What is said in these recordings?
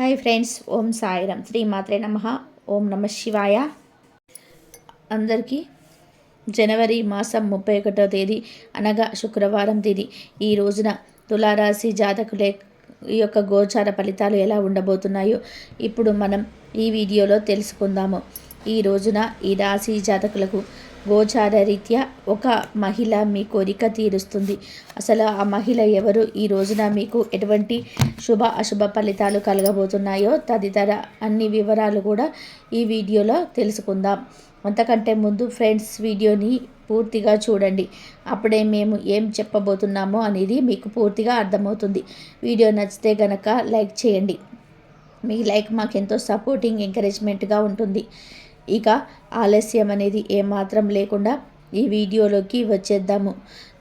Hi friends Om Sairam. Shri మాత్రే నమ. ఓం నమ శివాయ. అందరికీ జనవరి మాసం ముప్పై ఒకటో తేదీ అనగా శుక్రవారం తేదీ. ఈ రోజున తులారాశి జాతకులే ఈ యొక్క గోచార ఫలితాలు ఎలా ఉండబోతున్నాయో ఇప్పుడు మనం ఈ వీడియోలో తెలుసుకుందాము. ఈ రోజున ఈ రాశి జాతకులకు గోచార రీత్యా ఒక మహిళ మీ కోరిక తీరుస్తుంది. అసలు ఆ మహిళ ఎవరు? ఈ రోజున మీకు ఎటువంటి శుభ అశుభ ఫలితాలు కలగబోతున్నాయో తదితర అన్ని వివరాలు కూడా ఈ వీడియోలో తెలుసుకుందాం. అంతకంటే ముందు ఫ్రెండ్స్ వీడియోని పూర్తిగా చూడండి. అప్పుడే మేము ఏం చెప్పబోతున్నామో అనేది మీకు పూర్తిగా అర్థమవుతుంది. వీడియో నచ్చితే గనక లైక్ చేయండి. మీ లైక్ మాకు ఎంతో సపోర్టింగ్ ఎంకరేజ్మెంట్గా ఉంటుంది. ఇక ఆలస్యం అనేది ఏమాత్రం లేకుండా ఈ వీడియోలోకి వచ్చేద్దాము.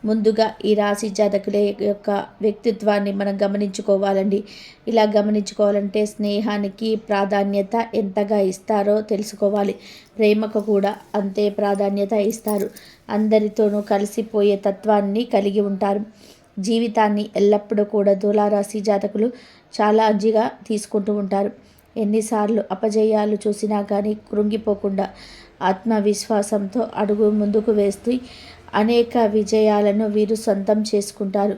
ముందుగా ఈ రాశి జాతకుల యొక్క వ్యక్తిత్వాన్ని మనం గమనించుకోవాలండి. ఇలా గమనించుకోవాలంటే స్నేహానికి ప్రాధాన్యత ఎంతగా ఇస్తారో తెలుసుకోవాలి. ప్రేమకు కూడా అంతే ప్రాధాన్యత ఇస్తారు. అందరితోనూ కలిసిపోయే తత్వాన్ని కలిగి ఉంటారు. జీవితాన్ని ఎల్లప్పుడూ కూడా తులారాశి జాతకులు చాలా అజ్జిగా తీసుకుంటూ ఉంటారు. ఎన్నిసార్లు అపజయాలు చూసినా కానీ కృంగిపోకుండా ఆత్మవిశ్వాసంతో అడుగు ముందుకు వేస్తూ అనేక విజయాలను వీరు సొంతం చేసుకుంటారు.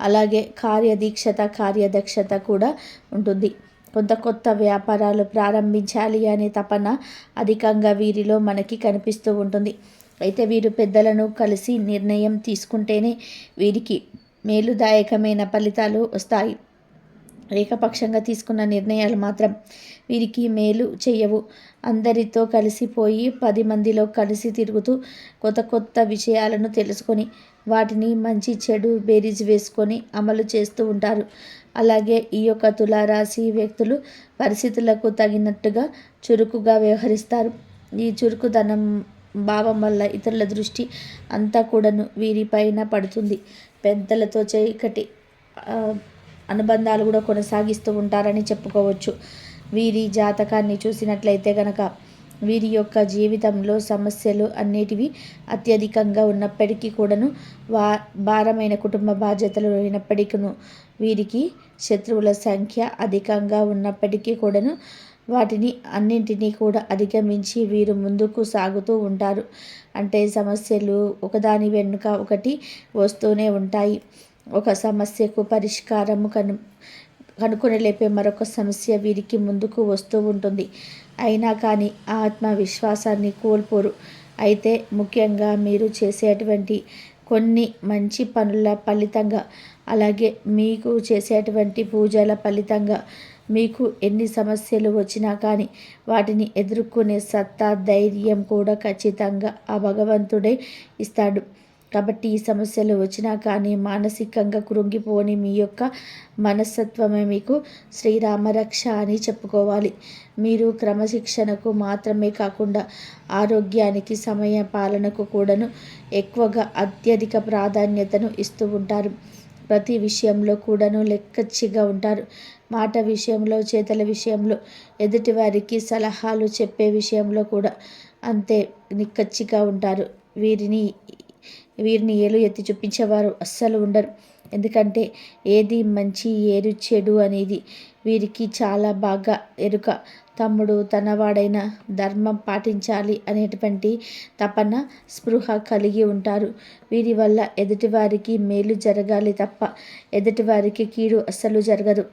అలాగే కార్యదీక్షత కార్యదక్షత కూడా ఉంటుంది. కొత్త కొత్త వ్యాపారాలు ప్రారంభించాలి అనే తపన అధికంగా వీరిలో మనకి కనిపిస్తూ ఉంటుంది. అయితే వీరు పెద్దలను కలిసి నిర్ణయం తీసుకుంటేనే వీరికి మేలుదాయకమైన ఫలితాలు వస్తాయి. ఏకపక్షంగా తీసుకున్న నిర్ణయాలు మాత్రం వీరికి మేలు చేయవు. అందరితో కలిసిపోయి పది మందిలో కలిసి తిరుగుతూ కొత్త కొత్త విషయాలను తెలుసుకొని వాటిని మంచి చెడు బేరీజ్ వేసుకొని అమలు చేస్తూ ఉంటారు. అలాగే ఈ యొక్క తులారాశి వ్యక్తులు పరిస్థితులకు తగినట్టుగా చురుకుగా వ్యవహరిస్తారు. ఈ చురుకుదనం భావం వల్ల ఇతరుల దృష్టి అంతా కూడాను వీరిపైన పడుతుంది. పెద్దలతో చీకటి అనుబంధాలు కూడా కొనసాగిస్తూ ఉంటారని చెప్పుకోవచ్చు. వీరి జాతకాన్ని చూసినట్లయితే కనుక వీరి యొక్క జీవితంలో సమస్యలు అన్నిటివి అత్యధికంగా ఉన్నప్పటికీ కూడాను వా భారమైన కుటుంబ బాధ్యతలు అయినప్పటికీ వీరికి శత్రువుల సంఖ్య అధికంగా ఉన్నప్పటికీ కూడాను వాటిని అన్నింటినీ కూడా అధిగమించి వీరు ముందుకు సాగుతూ ఉంటారు. అంటే సమస్యలు ఒకదాని వెనుక ఒకటి వస్తూనే ఉంటాయి. ఒక సమస్యకు పరిష్కారము కను కనుక్కొని లేపే మరొక సమస్య వీరికి ముందుకు వస్తూ ఉంటుంది. అయినా కానీ ఆత్మవిశ్వాసాన్ని కోల్పోరు. అయితే ముఖ్యంగా మీరు చేసేటువంటి కొన్ని మంచి పనుల ఫలితంగా అలాగే మీకు చేసేటువంటి పూజల ఫలితంగా మీకు ఎన్ని సమస్యలు వచ్చినా కానీ వాటిని ఎదుర్కొనే సత్తా ధైర్యం కూడా ఖచ్చితంగా ఆ భగవంతుడే ఇస్తాడు. కాబట్టి ఈ సమస్యలు వచ్చినా కానీ మానసికంగా కృంగిపోని మీ యొక్క మనస్తత్వమే మీకు శ్రీరామరక్ష అని చెప్పుకోవాలి. మీరు క్రమశిక్షణకు మాత్రమే కాకుండా ఆరోగ్యానికి సమయ పాలనకు కూడాను ఎక్కువగా అత్యధిక ప్రాధాన్యతను ఇస్తూ ఉంటారు. ప్రతి విషయంలో కూడాను లెక్కచ్చిగా ఉంటారు. మాట విషయంలో చేతల విషయంలో ఎదుటివారికి సలహాలు చెప్పే విషయంలో కూడా అంతే నిక్కచ్చిగా ఉంటారు. వీరిని వీరిని ఏలు ఎత్తి చూపించేవారు అస్సలు ఉండరు. ఎందుకంటే ఏది మంచి ఏది చెడు అనేది వీరికి చాలా బాగా ఎరుక. తమ్ముడు తనవాడైన ధర్మం పాటించాలి అనేటువంటి తపన స్పృహ కలిగి ఉంటారు. వీరి వల్ల ఎదుటివారికి మేలు జరగాలి తప్ప ఎదుటివారికి కీడు అస్సలు జరగదు.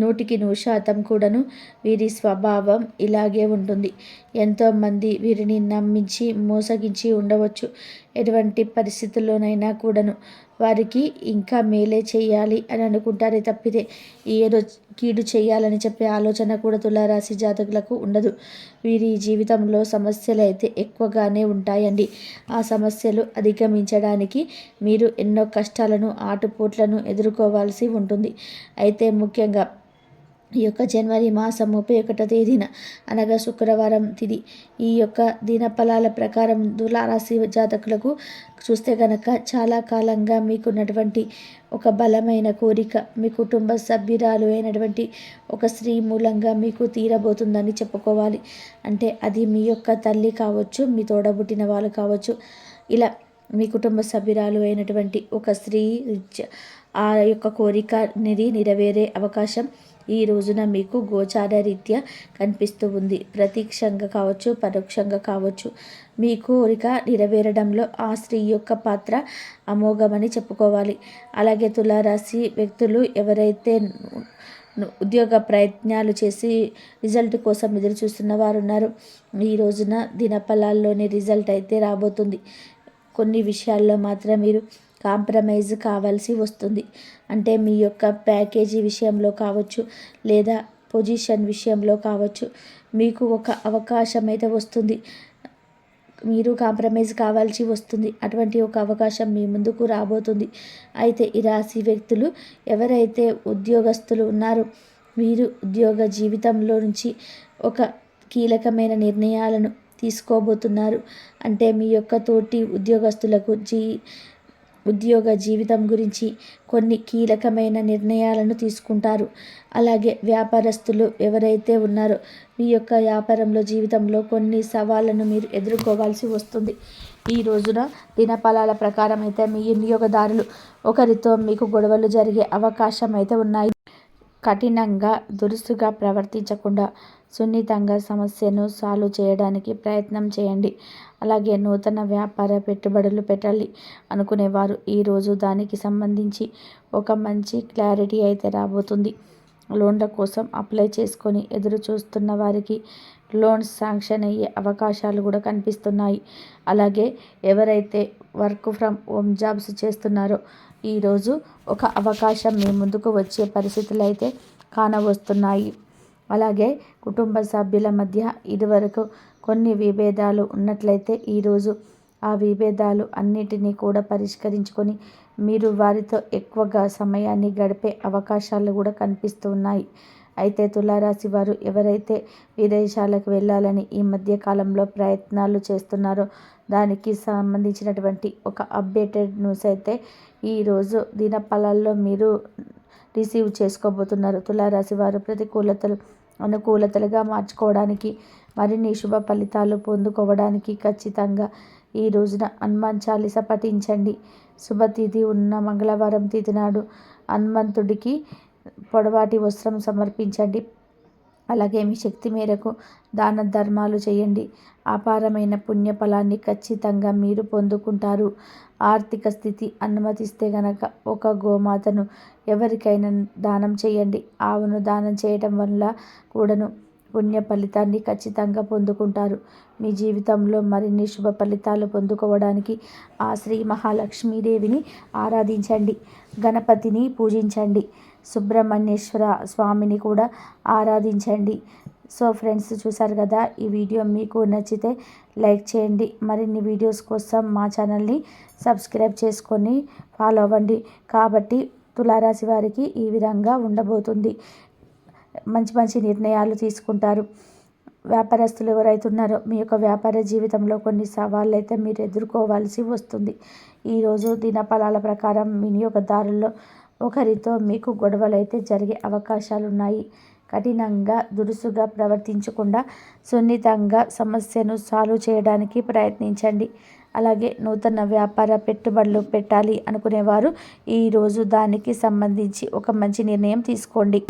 నూటికి నూరు శాతం కూడాను వీరి స్వభావం ఇలాగే ఉంటుంది. ఎంతోమంది వీరిని నమ్మించి మోసగించి ఉండవచ్చు. ఎటువంటి పరిస్థితుల్లోనైనా కూడాను వారికి ఇంకా మేలే చేయాలి అని అనుకుంటారే తప్పితే ఏదో కీడు చేయాలని చెప్పే ఆలోచన కూడా తులారాశి జాతకులకు ఉండదు. వీరి జీవితంలో సమస్యలు అయితే ఎక్కువగానే ఉంటాయండి. ఆ సమస్యలు అధిగమించడానికి మీరు ఎన్నో కష్టాలను ఆటుపోట్లను ఎదుర్కోవాల్సి ఉంటుంది. అయితే ముఖ్యంగా ఈ యొక్క జనవరి మాసం ముప్పై ఒకటో తేదీన అనగా శుక్రవారం తిది. ఈ యొక్క దినఫలాల ప్రకారం తులారాశి జాతకులకు చూస్తే కనుక చాలా కాలంగా మీకున్నటువంటి ఒక బలమైన కోరిక మీ కుటుంబ సభ్యురాలు అయినటువంటి ఒక స్త్రీ మూలంగా మీకు తీరబోతుందని చెప్పుకోవాలి. అంటే అది మీ యొక్క తల్లి కావచ్చు మీ తోడబుట్టిన వాళ్ళు కావచ్చు. ఇలా మీ కుటుంబ సభ్యురాలు అయినటువంటి ఒక స్త్రీ ఆ యొక్క కోరిక అనేది నెరవేరే అవకాశం ఈ రోజున మీకు గోచార రీత్యా కనిపిస్తూ ఉంది. ప్రత్యక్షంగా కావచ్చు పరోక్షంగా కావచ్చు. మీ కోరిక నెరవేరడంలో ఆ స్త్రీ యొక్క పాత్ర అమోఘమని చెప్పుకోవాలి. అలాగే తులారాశి వ్యక్తులు ఎవరైతే ఉద్యోగ ప్రయత్నాలు చేసి రిజల్ట్ కోసం ఎదురు చూస్తున్న వారు ఉన్నారు ఈ రోజున దినఫలాల్లోని రిజల్ట్ అయితే రాబోతుంది. కొన్ని విషయాల్లో మాత్రం మీరు కాంప్రమైజ్ కావాల్సి వస్తుంది. అంటే మీ యొక్క ప్యాకేజీ విషయంలో కావచ్చు లేదా పొజిషన్ విషయంలో కావచ్చు మీకు ఒక అవకాశం అయితే వస్తుంది. మీరు కాంప్రమైజ్ కావాల్సి వస్తుంది. అటువంటి ఒక అవకాశం మీ ముందుకు రాబోతుంది. అయితే ఈ రాశి వ్యక్తులు ఎవరైతే ఉద్యోగస్తులు ఉన్నారో మీరు ఉద్యోగ జీవితంలో నుంచి ఒక కీలకమైన నిర్ణయాలను తీసుకోబోతున్నారు. అంటే మీ యొక్క తోటి ఉద్యోగస్తులకు జీ ఉద్యోగ జీవితం గురించి కొన్ని కీలకమైన నిర్ణయాలను తీసుకుంటారు. అలాగే వ్యాపారస్తులు ఎవరైతే ఉన్నారో మీ యొక్క వ్యాపారంలో జీవితంలో కొన్ని సవాళ్ళను మీరు ఎదుర్కోవాల్సి వస్తుంది. ఈ రోజున దినఫలాల ప్రకారం అయితే మీ వినియోగదారులు ఒకరితో మీకు గొడవలు జరిగే అవకాశం అయితే ఉన్నాయి. కఠినంగా దురుసుగా ప్రవర్తించకుండా సున్నితంగా సమస్యను సాల్వ్ చేయడానికి ప్రయత్నం చేయండి. అలాగే నూతన వ్యాపార పెట్టుబడులు పెట్టాలి అనుకునేవారు. ఈరోజు దానికి సంబంధించి ఒక మంచి క్లారిటీ అయితే రాబోతుంది. లోన్ల కోసం అప్లై చేసుకొని ఎదురు చూస్తున్న వారికి లోన్స్ శాంక్షన్ అయ్యే అవకాశాలు కూడా కనిపిస్తున్నాయి. అలాగే ఎవరైతే వర్క్ ఫ్రమ్ హోమ్ జాబ్స్ చేస్తున్నారో ఈరోజు ఒక అవకాశం మీ ముందుకు వచ్చే పరిస్థితులు అయితే కానవస్తున్నాయి. అలాగే కుటుంబ సభ్యుల మధ్య ఇదివరకు కొన్ని విభేదాలు ఉన్నట్లయితే ఈరోజు ఆ విభేదాలు అన్నిటినీ కూడా పరిష్కరించుకొని మీరు వారితో ఎక్కువగా సమయాన్ని గడిపే అవకాశాలు కూడా కనిపిస్తూ ఉన్నాయి అయితే తులారాశి వారు ఎవరైతే విదేశాలకు వెళ్ళాలని ఈ మధ్య కాలంలో ప్రయత్నాలు చేస్తున్నారో దానికి సంబంధించినటువంటి ఒక అప్డేటెడ్ న్యూస్ అయితే ఈరోజు దినఫలాల్లో మీరు రిసీవ్ చేసుకోబోతున్నారు. తులారాశి వారు ప్రతికూలతలు అనుకూలతలుగా మార్చుకోవడానికి మరిన్ని శుభ ఫలితాలు పొందుకోవడానికి ఖచ్చితంగా ఈ రోజున హనుమాన్ చాలీస పఠించండి. శుభతిథి ఉన్న మంగళవారం తిథి నాడు హనుమంతుడికి పొడవాటి వస్త్రం సమర్పించండి. అలాగే మీ శక్తి మేరకు దాన ధర్మాలు చేయండి. అపారమైన పుణ్యఫలాన్ని ఖచ్చితంగా మీరు పొందుకుంటారు. ఆర్థిక స్థితి అనుమతిస్తే గనక ఒక గోమాతను ఎవరికైనా దానం చేయండి. ఆవును దానం చేయటం వల్ల కూడాను పుణ్య ఫలితాన్ని ఖచ్చితంగా పొందుకుంటారు. మీ జీవితంలో మరిన్ని శుభ ఫలితాలు పొందుకోవడానికి ఆ శ్రీ మహాలక్ష్మీదేవిని ఆరాధించండి. గణపతిని పూజించండి. సుబ్రహ్మణ్యేశ్వర స్వామిని కూడా ఆరాధించండి. సో ఫ్రెండ్స్ చూసారు కదా ఈ వీడియో మీకు నచ్చితే లైక్ చేయండి. మరిన్ని వీడియోస్ కోసం మా ఛానల్ని సబ్స్క్రైబ్ చేసుకొని ఫాలో అవ్వండి. కాబట్టి తులారాశి వారికి ఈ విధంగా ఉండబోతుంది. మంచి మంచి నిర్ణయాలు తీసుకుంటారు. వ్యాపారస్తులు ఎవరైతే ఉన్నారో మీ యొక్క వ్యాపార జీవితంలో కొన్ని సవాళ్ళు అయితే మీరు ఎదుర్కోవాల్సి వస్తుంది. ఈరోజు దినఫలాల ప్రకారం వినియోగదారుల్లో ఒకరితో మీకు గొడవలు అయితే జరిగే అవకాశాలు ఉన్నాయి కఠినంగా దురుసుగా ప్రవర్తించకుండా సున్నితంగా సమస్యను సాల్వ్ చేయడానికి ప్రయత్నించండి. అలాగే నూతన వ్యాపార పెట్టుబడులు పెట్టాలి అనుకునేవారు ఈరోజు దానికి సంబంధించి ఒక మంచి నిర్ణయం తీసుకోండి.